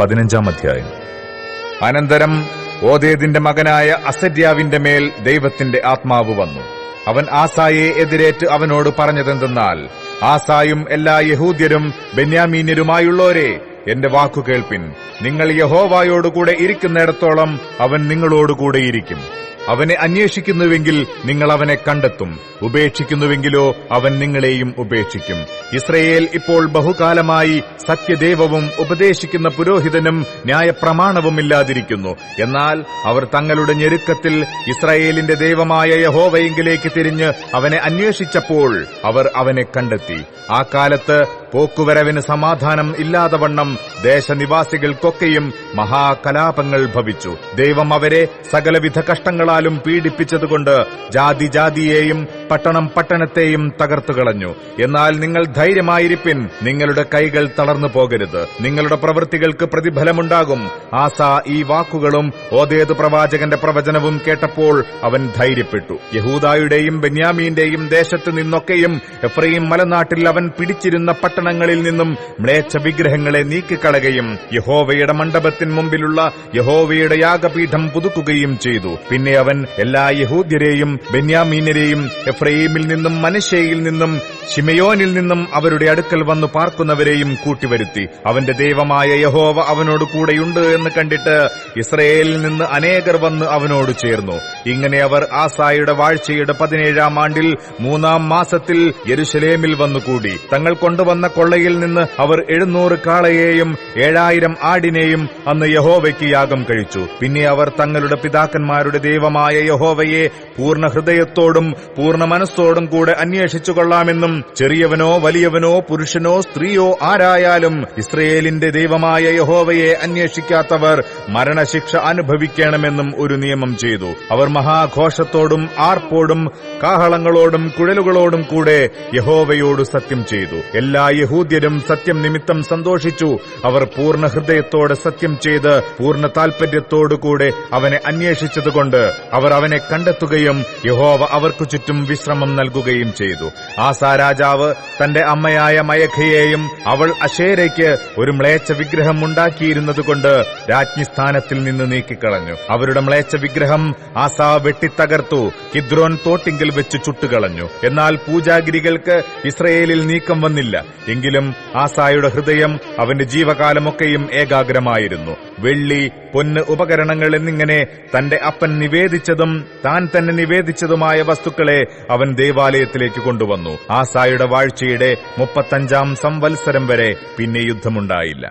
പതിനഞ്ചാം അധ്യായം. അനന്തരം ഓദേദിന്റെ മകനായ അസര്യാവിന്റെ മേൽ ദൈവത്തിന്റെ ആത്മാവ് വന്നു. അവൻ ആസായെ എതിരേറ്റ് അവനോട് പറഞ്ഞതെന്തെന്നാൽ ആസായും എല്ലാ യഹൂദ്യരും ബെന്യാമീന്യരുമായുള്ളോരെ എന്റെ വാക്കു കേൾപ്പിൻ. നിങ്ങൾ യഹോവായോടുകൂടെ ഇരിക്കുന്നിടത്തോളം അവൻ നിങ്ങളോടുകൂടെ ഇരിക്കും. അവനെ അന്വേഷിക്കുന്നുവെങ്കിൽ നിങ്ങൾ അവനെ കണ്ടെത്തും. ഉപേക്ഷിക്കുന്നുവെങ്കിലോ അവൻ നിങ്ങളെയും ഉപേക്ഷിക്കും. ഇസ്രയേൽ ഇപ്പോൾ ബഹുകാലമായി സത്യദേവവും ഉപദേശിക്കുന്ന പുരോഹിതനും ന്യായപ്രമാണവുമില്ലാതിരിക്കുന്നു. എന്നാൽ അവർ തങ്ങളുടെ ഞെരുക്കത്തിൽ ഇസ്രയേലിന്റെ ദൈവമായ യഹോവയെങ്കിലേക്ക് തിരിഞ്ഞ് അവനെ അന്വേഷിച്ചപ്പോൾ അവർ അവനെ കണ്ടെത്തി. ആ കാലത്ത് പോക്കുവരവിന് സമാധാനം ഇല്ലാതെ വണ്ണം ദേശനിവാസികൾക്കൊക്കെയും മഹാകലാപങ്ങൾ ഭവിച്ചു. ദൈവം അവരെ സകലവിധ കഷ്ടങ്ങളാലും പീഡിപ്പിച്ചതുകൊണ്ട് ജാതി ജാതിയെയും പട്ടണം പട്ടണത്തെയും തകർത്തു കളഞ്ഞു. എന്നാൽ നിങ്ങൾ ധൈര്യമായിരിപ്പിൻ നിങ്ങളുടെ കൈകൾ തളർന്നു പോകരുത്. നിങ്ങളുടെ പ്രവൃത്തികൾക്ക് പ്രതിഫലമുണ്ടാകും. ആസ ഈ വാക്കുകളും ഓതേത് പ്രവാചകന്റെ പ്രവചനവും കേട്ടപ്പോൾ അവൻ ധൈര്യപ്പെട്ടു. യഹൂദായുടെയും ബെന്യാമീന്റെയും ദേശത്ത് നിന്നൊക്കെയും എഫ്രൈം മലനാട്ടിൽ അവൻ പിടിച്ചിരുന്ന പട്ടണങ്ങളിൽ നിന്നും മ്ലേച്ഛ വിഗ്രഹങ്ങളെ നീക്കിക്കളയുകയും യഹോവയുടെ മണ്ഡപത്തിന് മുമ്പിലുള്ള യഹോവയുടെ യാഗപീഠം പുതുക്കുകയും ചെയ്തു. പിന്നെ അവൻ എല്ലാ യഹൂദ്യരെയും ബെന്യാമീനരെയും എഫ്രൈമിൽ നിന്നും മനശ്ശേയിൽ നിന്നും ഷിമയോനിൽ നിന്നും അവരുടെ അടുക്കൽ വന്നു പാർക്കുന്നവരെയും കൂട്ടിവരുത്തി അവന്റെ ദൈവമായ യഹോവ അവനോട് കൂടെയുണ്ട് എന്ന് കണ്ടിട്ട് ഇസ്രയേലിൽ നിന്ന് അനേകർ വന്ന് അവനോട് ചേർന്നു. ഇങ്ങനെ അവർ ആസായുടെ വാഴ്ചയുടെ പതിനേഴാം ആണ്ടിൽ മൂന്നാം മാസത്തിൽ യെരുശലേമിൽ വന്നുകൂടി. തങ്ങൾ കൊണ്ടുവന്ന കൊള്ളയിൽ നിന്ന് അവർ എഴുന്നൂറ് കാളയെയും ഏഴായിരം ആടിനെയും അന്ന് യഹോവയ്ക്ക് യാഗം കഴിച്ചു. പിന്നെ അവർ തങ്ങളുടെ പിതാക്കന്മാരുടെ ദൈവമായ യഹോവയെ പൂർണ ഹൃദയത്തോടും പൂർണ മനസ്സോടും കൂടെ അന്വേഷിച്ചു കൊള്ളാമെന്നും ചെറിയവനോ വലിയവനോ പുരുഷനോ സ്ത്രീയോ ആരായാലും ഇസ്രയേലിന്റെ ദൈവമായ യഹോവയെ അന്വേഷിക്കാത്തവർ മരണശിക്ഷ അനുഭവിക്കണമെന്നും ഒരു നിയമം ചെയ്തു. അവർ മഹാഘോഷത്തോടും ആർപ്പോടും കാഹളങ്ങളോടും കുഴലുകളോടും കൂടെ യഹോവയോട് സത്യം ചെയ്തു. എല്ലാ യഹൂദ്യരും സത്യം നിമിത്തം സന്തോഷിച്ചു. അവർ പൂർണ ഹൃദയത്തോടെ സത്യം ചെയ്ത് പൂർണ താൽപര്യത്തോടുകൂടെ അവനെ അന്വേഷിച്ചതുകൊണ്ട് അവർ അവനെ കണ്ടെത്തുകയും യഹോവ അവർക്കു ചുറ്റും വിശ്രമം നൽകുകയും ചെയ്തു. ആസാ രാജാവ് തന്റെ അമ്മയായ മയഖയെയും അവൾ അശേരയ്ക്ക് ഒരു മ്ലേച്ഛ വിഗ്രഹം ഉണ്ടാക്കിയിരുന്നതുകൊണ്ട് രാജ്ഞി സ്ഥാനത്തിൽ നിന്ന് നീക്കിക്കളഞ്ഞു. അവരുടെ മ്ലേച്ഛ വിഗ്രഹം ആസാ വെട്ടിത്തകർത്തു കിദ്രോൻ തോട്ടിങ്കിൽ വെച്ച് ചുട്ടുകളഞ്ഞു. എന്നാൽ പൂജാഗിരികൾക്ക് ഇസ്രയേലിൽ നീക്കം വന്നില്ല. എങ്കിലും ആസായുടെ ഹൃദയം അവന്റെ ജീവകാലമൊക്കെയും ഏകാഗ്രമായിരുന്നു. വെള്ളി പൊന്ന് ഉപകരണങ്ങൾ എന്നിങ്ങനെ തന്റെ അപ്പൻ നിവേദിച്ചതും താൻ തന്നെ നിവേദിച്ചതുമായ വസ്തുക്കളെ അവൻ ദേവാലയത്തിലേക്ക് കൊണ്ടുവന്നു. ആസായുടെ വാഴ്ചയുടെ മുപ്പത്തഞ്ചാം സംവത്സരം വരെ പിന്നെ യുദ്ധമുണ്ടായില്ല.